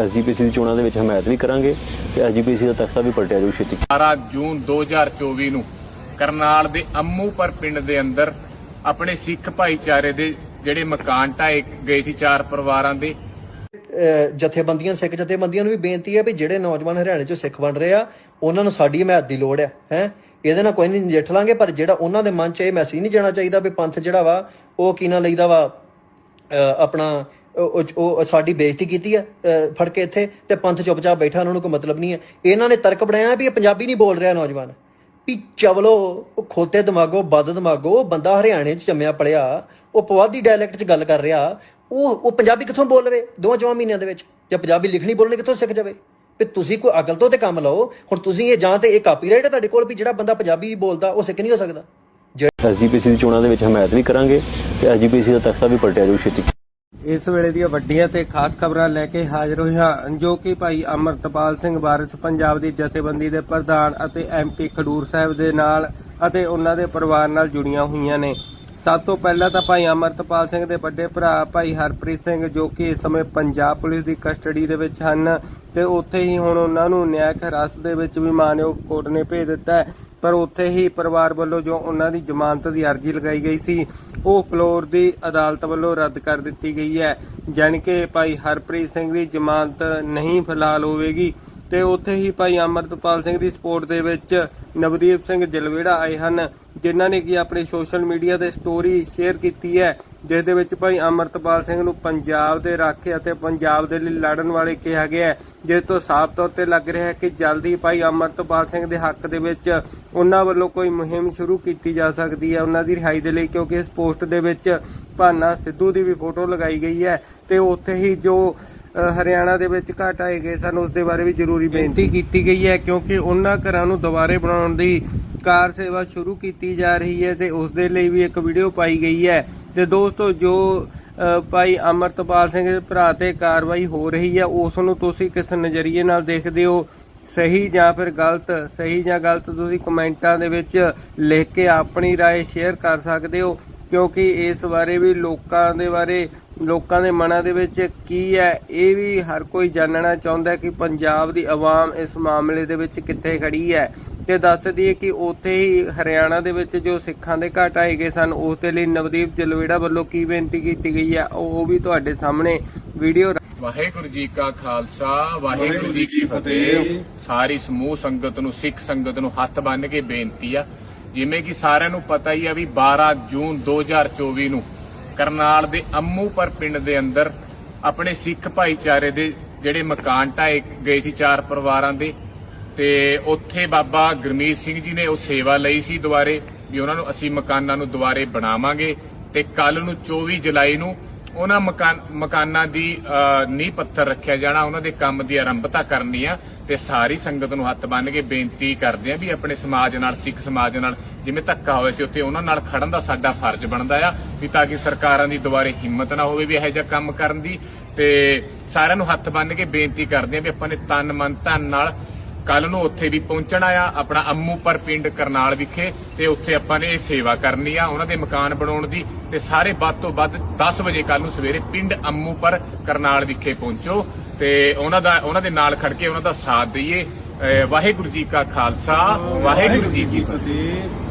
SGPC ਦੀ ਚੋਣਾਂ ਦੇ ਵਿੱਚ ਹਮਾਇਤ ਵੀ ਕਰਾਂਗੇ ਤੇ ਐਸਜੀਪੀਸੀ ਦਾ ਤਖਤਾ ਵੀ ਪਲਟਿਆ ਜਾਊ ਛੇਤੀ। 12 ਜੂਨ 2024 ਨੂੰ ਕਰਨਾਲ ਦੇ ਅੰਮੂਪਰ ਪਿੰਡ ਦੇ ਅੰਦਰ ਆਪਣੇ ਸਿੱਖ ਭਾਈਚਾਰੇ ਦੇ ਜਿਹੜੇ ਮਕਾਨ ਢਾਏ ਗਏ ਸੀ ਚਾਰ ਪਰਿਵਾਰਾਂ ਦੇ। ਜਥੇਬੰਦੀਆਂ ਸਿੱਖ ਜਥੇਬੰਦੀਆਂ ਨੂੰ ਵੀ ਬੇਨਤੀ ਹੈ ਵੀ ਜਿਹੜੇ ਨੌਜਵਾਨ ਹਰਿਆਣੇ ਚੋਂ ਸਿੱਖ ਬਣ ਰਹੇ ਆ ਉਹਨਾਂ ਨੂੰ ਸਾਡੀ ਹਮਾਇਤ ਦੀ ਲੋੜ ਹੈ ਹੈ। ਇਹਦੇ ਨਾਲ ਕੋਈ ਨਹੀਂ ਨਜਿੱਠ ਲਾਂਗੇ ਪਰ ਜਿਹੜਾ ਉਹਨਾਂ ਦੇ ਮਨ 'ਚ ਇਹ ਮੈਸੇਜ ਨਹੀਂ ਜਾਣਾ ਚਾਹੀਦਾ ਵੀ ਪੰਥ ਜਿਹੜਾ ਵਾ ਉਹ ਕੀ ਨਾ ਲਈਦਾ ਵਾ ਆਪਣਾ ਉਹ- ਸਾਡੀ ਬੇਇੱਜ਼ਤੀ ਕੀਤੀ ਹੈ ਫੜ ਕੇ ਇੱਥੇ ਤੇ ਪੰਥ ਚੁੱਪਚਾਪ ਬੈਠਾ, ਉਹਨਾਂ ਨੂੰ ਕੋਈ ਮਤਲਬ ਨਹੀਂ ਹੈ। ਇਹਨਾਂ ਨੇ ਤਰਕ ਬਣਾਇਆ ਵੀ ਇਹ ਪੰਜਾਬੀ ਨਹੀਂ ਬੋਲ ਰਿਹਾ ਨੌਜਵਾਨ। ਵੀ ਚਵਲੋ, ਉਹ ਖੋਤੇ ਦਿਮਾਗੋ, ਬਦ ਦਿਮਾਗੋ, ਉਹ ਬੰਦਾ ਹਰਿਆਣੇ 'ਚ ਜੰਮਿਆ ਪਲਿਆ ਉਹ ਪਵਾਦੀ ਡਾਇਲੈਕਟ 'ਚ ਗੱਲ ਕਰ ਰਿਹਾ, ਉਹ ਉਹ ਪੰਜਾਬੀ ਕਿੱਥੋਂ ਬੋਲ ਲਵੇ? ਦੋ ਜਵਾਂ ਮਹੀਨਿਆਂ ਦੇ ਵਿੱਚ। ਜਾਂ ਪੰਜਾਬੀ ਲਿਖਣੀ ਬੋਲਣੀ, ਕਿੱਥੋਂ ਸਿੱਖ ਜਾਵੇ? ਵੀ ਤੁਸੀਂ ਕੋਈ ਅਕਲ ਤੋਂ ਤੇ ਕੰਮ ਲਓ, ਹੁਣ ਤੁਸੀਂ ਇਹ ਜਾਂ ਤੇ ਇਹ ਕਾਪੀਰਾਈਟ ਹੈ ਤੁਹਾਡੇ ਕੋਲ ਵੀ ਜਿਹੜਾ ਬੰਦਾ ਪੰਜਾਬੀ ਬੋਲਦਾ, ਉਹ ਸਿੱਖ ਨਹੀਂ ਹੋ ਸਕਦਾ। ਐਸਜੀਪੀਸੀ ਦੀ ਚੋਣਾਂ ਦੇ ਵਿੱਚ ਹਮਾਇਤ ਵੀ ਕਰਾਂਗੇ ਤੇ ਐਸਜੀਪੀਸੀ ਦਾ ਤਖਤਾ ਵੀ ਪਲਟਿਆ ਜਾਊ ਛੇਤੀ। ਇਸ ਵੇਲੇ ਦੀਆਂ ਵੱਡੀਆਂ ਤੇ ਖਾਸ ਖਬਰਾਂ ਲੈ ਕੇ ਹਾਜ਼ਰ ਹੋਏ ਹਾਂ ਜੋ ਕਿ ਭਾਈ ਅਮਰਤਪਾਲ ਸਿੰਘ ਵਾਰਿਸ ਪੰਜਾਬ ਦੀ ਜਥੇਬੰਦੀ ਦੇ ਪ੍ਰਧਾਨ ਅਤੇ ਐਮਪੀ ਖਡੂਰ ਸਾਹਿਬ ਦੇ ਨਾਲ ਅਤੇ ਉਹਨਾਂ ਦੇ ਪਰਿਵਾਰ ਨਾਲ ਜੁੜੀਆਂ ਹੋਈਆਂ ਨੇ। ਸਭ ਤੋਂ ਪਹਿਲਾਂ ਤਾਂ ਭਾਈ ਅਮਰਤਪਾਲ ਸਿੰਘ ਦੇ ਵੱਡੇ ਭਰਾ ਭਾਈ ਹਰਪ੍ਰੀਤ ਸਿੰਘ, ਜੋ ਕਿ ਇਸ ਸਮੇਂ ਪੰਜਾਬ ਪੁਲਿਸ ਦੀ ਕਸਟਡੀ ਦੇ ਵਿੱਚ ਹਨ ਤੇ ਉੱਥੇ ਹੀ ਹੁਣ ਉਹਨਾਂ ਨੂੰ ਨਿਆਂਕ ਹਿਰਾਸਤ ਦੇ ਵਿੱਚ ਵੀ ਮਾਨਯੋਗ ਕੋਰਟ ਨੇ ਭੇਜ ਦਿੱਤਾ ਹੈ। ਪਰ ਉੱਥੇ ਹੀ ਪਰਿਵਾਰ ਵੱਲੋਂ ਜੋ ਉਹਨਾਂ ਦੀ ਜ਼ਮਾਨਤ ਦੀ ਅਰਜ਼ੀ ਲਗਾਈ ਗਈ ਸੀ, ਉਹ ਫਲੋਰ ਦੀ ਅਦਾਲਤ ਵੱਲੋਂ ਰੱਦ ਕਰ ਦਿੱਤੀ ਗਈ ਹੈ। ਜਾਣੀ ਕਿ ਭਾਈ ਹਰਪ੍ਰੀਤ ਸਿੰਘ ਦੀ ਜ਼ਮਾਨਤ ਨਹੀਂ ਫਿਲਹਾਲ ਹੋਵੇਗੀ ਤੇ ਉੱਥੇ ਹੀ ਭਾਈ ਅਮਰਤਪਾਲ ਸਿੰਘ ਦੀ ਸਪੋਰਟ ਦੇ ਵਿੱਚ ਨਵਦੀਪ ਸਿੰਘ ਜਲਵੇੜਾ ਆਏ ਹਨ, ਜਿਨ੍ਹਾਂ ਨੇ ਕੀ ਆਪਣੇ ਸੋਸ਼ਲ ਮੀਡੀਆ ਤੇ ਸਟੋਰੀ ਸ਼ੇਅਰ ਕੀਤੀ ਹੈ। ਜਿਸ ਦੇ ਵਿੱਚ ਭਾਈ ਅਮਰਤਪਾਲ ਸਿੰਘ ਨੂੰ ਪੰਜਾਬ ਦੇ ਰਾਖੇ ਅਤੇ ਪੰਜਾਬ ਦੇ ਲਈ ਲੜਨ ਵਾਲੇ ਕਿਹਾ ਗਿਆ ਹੈ। ਜਿਸ ਤੋਂ ਸਾਫ਼ ਤੌਰ ਤੇ ਲੱਗ ਰਿਹਾ ਹੈ ਕਿ ਜਲਦੀ ਭਾਈ ਅਮਰਤਪਾਲ ਸਿੰਘ ਦੇ ਹੱਕ ਦੇ ਵਿੱਚ ਉਹਨਾਂ ਵੱਲੋਂ ਕੋਈ ਮੁਹਿੰਮ ਸ਼ੁਰੂ ਕੀਤੀ ਜਾ ਸਕਦੀ ਹੈ ਉਹਨਾਂ ਦੀ ਰਿਹਾਈ ਦੇ ਲਈ, ਕਿਉਂਕਿ ਇਸ ਪੋਸਟ ਦੇ ਵਿੱਚ ਭਾਨਾ ਸਿੱਧੂ ਦੀ ਵੀ ਫੋਟੋ ਲਗਾਈ ਗਈ ਹੈ ਤੇ ਉੱਥੇ ਹੀ ਜੋ ਹਰਿਆਣਾ ਦੇ ਵਿੱਚ ਘਟ ਆਏ ਗਏ ਸਨ ਉਸ ਦੇ ਬਾਰੇ ਵੀ ਜ਼ਰੂਰੀ ਬੇਨਤੀ ਕੀਤੀ ਗਈ ਹੈ ਕਿਉਂਕਿ ਉਹਨਾਂ ਘਰਾਂ ਨੂੰ ਦੁਬਾਰੇ ਬਣਾਉਣ ਦੀ ਕਾਰ ਸੇਵਾ ਸ਼ੁਰੂ ਕੀਤੀ ਜਾ ਰਹੀ ਹੈ ਤੇ ਉਸ ਦੇ ਲਈ ਵੀ ਇੱਕ ਵੀਡੀਓ ਪਾਈ ਗਈ ਹੈ ਤੇ ਦੋਸਤੋ ਜੋ ਅ, ਭਾਈ ਅਮਰਤਪਾਲ ਸਿੰਘ ਦੇ ਭਰਾ ਤੇ ਕਾਰਵਾਈ ਹੋ ਰਹੀ ਹੈ ਉਸ ਨੂੰ ਤੁਸੀਂ ਕਿਸ ਨਜ਼ਰੀਏ ਨਾਲ ਦੇਖਦੇ ਹੋ ਸਹੀ ਜਾਂ ਫਿਰ ਗਲਤ ਸਹੀ ਜਾਂ ਗਲਤ ਤੁਸੀਂ ਕਮੈਂਟਾਂ ਦੇ ਵਿੱਚ ਲਿਖ ਕੇ ਆਪਣੀ رائے ਸ਼ੇਅਰ ਕਰ ਸਕਦੇ ਹੋ ਕਿਉਂਕਿ ਇਸ ਬਾਰੇ ਵੀ ਲੋਕਾਂ ਦੇ ਬਾਰੇ ਲੋਕਾਂ ਦੇ ਮਨਾਂ ਦੇ ਵਿੱਚ ਕੀ ਹੈ? ਇਹ ਵੀ ਹਰ ਕੋਈ ਜਾਣਨਾ ਚਾਹੁੰਦਾ ਕਿ ਪੰਜਾਬ ਦੀ ਆਵਾਮ ਇਸ ਮਾਮਲੇ ਦੇ ਵਿੱਚ ਕਿੱਥੇ ਖੜੀ ਹੈ। ਤੇ ਦੱਸ ਦਈਏ ਕਿ ਉੱਥੇ ਹੀ ਹਰਿਆਣਾ ਦੇ ਵਿੱਚ ਜੋ ਸਿੱਖਾਂ ਦੇ ਘਟ ਆਏ ਗਏ ਸਨ, ਉਸ ਦੇ ਲਈ ਨਵਦੀਪ ਜਲਵੇੜਾ ਵੱਲੋਂ ਕੀ ਬੇਨਤੀ ਕੀਤੀ ਗਈ ਹੈ? ਉਹ ਵੀ ਤੁਹਾਡੇ ਸਾਹਮਣੇ ਵੀਡੀਓ ਵਾਹਿਗੁਰੂ ਜੀ ਕਾ ਖਾਲਸਾ, ਵਾਹਿਗੁਰੂ ਜੀ ਕੀ ਫਤਿਹ। ਸਾਰੀ ਸਮੂਹ ਸੰਗਤ ਨੂੰ, ਸਿੱਖ ਸੰਗਤ ਨੂੰ ਹੱਥ ਬੰਨ ਕੇ ਬੇਨਤੀ ਆ। ਜਿਵੇਂ ਕਿ ਸਾਰਿਆਂ ਨੂੰ ਪਤਾ ਹੀ ਆ ਵੀ 12 ਜੂਨ 2024 ਨੂੰ ਕਰਨਾਲ ਦੇ ਅੰਮੂਪਰ ਪਿੰਡ ਦੇ ਅੰਦਰ ਆਪਣੇ ਸਿੱਖ ਭਾਈਚਾਰੇ ਦੇ ਜਿਹੜੇ ਮਕਾਨ ਢਾਏ ਗਏ ਸੀ ਚਾਰ ਪਰਿਵਾਰਾਂ ਦੇ, ਤੇ ਉੱਥੇ ਬਾਬਾ ਗੁਰਮੀਤ ਸਿੰਘ ਜੀ ਨੇ ਉਹ ਸੇਵਾ ਲਈ ਸੀ ਦੁਬਾਰੇ ਵੀ ਉਹਨਾਂ ਨੂੰ ਅਸੀਂ ਮਕਾਨਾਂ ਨੂੰ ਦੁਬਾਰੇ ਬਣਾਵਾਂਗੇ ਤੇ ਕੱਲ ਨੂੰ 24 ਜੁਲਾਈ ਨੂੰ ਉਹਨਾਂ ਮਕਾਨਾਂ ਦੀ ਨੀਂਹ ਪੱਥਰ ਰੱਖਿਆ ਜਾਣਾ, ਉਹਨਾਂ ਦੇ ਕੰਮ ਦੀ ਆਰੰਭਤਾ ਕਰਨੀ ਆ ਤੇ ਸਾਰੀ ਸੰਗਤ ਨੂੰ ਹੱਥ ਬੰਨ ਕੇ ਬੇਨਤੀ ਕਰਦੇ ਆ ਵੀ ਆਪਣੇ ਸਮਾਜ ਨਾਲ, ਸਿੱਖ ਸਮਾਜ ਨਾਲ ਜਿਵੇਂ ਧੱਕਾ ਹੋਇਆ ਸੀ ਉੱਥੇ, ਉਹਨਾਂ ਨਾਲ ਖੜਨ ਦਾ ਸਾਡਾ ਫਰਜ਼ ਬਣਦਾ ਆ ਵੀ ਤਾਂ ਕਿ ਸਰਕਾਰਾਂ ਦੀ ਦੁਬਾਰੇ ਹਿੰਮਤ ਨਾ ਹੋਵੇ ਵੀ ਇਹੋ ਜਿਹਾ ਕੰਮ ਕਰਨ ਦੀ ਤੇ ਸਾਰਿਆਂ ਨੂੰ ਹੱਥ ਬੰਨ ਕੇ ਬੇਨਤੀ ਕਰਦੇ ਆ ਵੀ ਆਪਾਂ ਨੇ ਤਨ ਮਨ ਧਨ ਨਾਲ ਕੱਲ ਨੂੰ ਉੱਥੇ ਵੀ ਪਹੁੰਚਣਾ ਆ ਆਪਣਾ ਅੰਮੂਪਰ ਪਿੰਡ ਕਰਨਾਲ ਵਿਖੇ, ਤੇ ਉੱਥੇ ਆਪਾਂ ਨੇ ਇਹ ਸੇਵਾ ਕਰਨੀ ਆ, ਉਹਨਾਂ ਦੇ ਮਕਾਨ ਬਣਾਉਣ ਦੀ, ਤੇ ਸਾਰੇ ਵੱਧ ਤੋਂ ਵੱਧ 10 ਵਜੇ ਕੱਲ ਨੂੰ ਸਵੇਰੇ ਪਿੰਡ ਅੰਮੂਪਰ ਕਰਨਾਲ ਵਿਖੇ ਪਹੁੰਚੋ, ਤੇ ਉਹਨਾਂ ਦਾ, ਉਹਨਾਂ ਦੇ ਨਾਲ ਖੜ ਕੇ ਉਹਨਾਂ ਦਾ ਸਾਥ ਦਈਏ। ਵਾਹਿਗੁਰੂ ਜੀ ਕਾ ਖਾਲਸਾ, ਵਾਹਿਗੁਰੂ ਜੀ ਕੀ ਫਤਿਹ।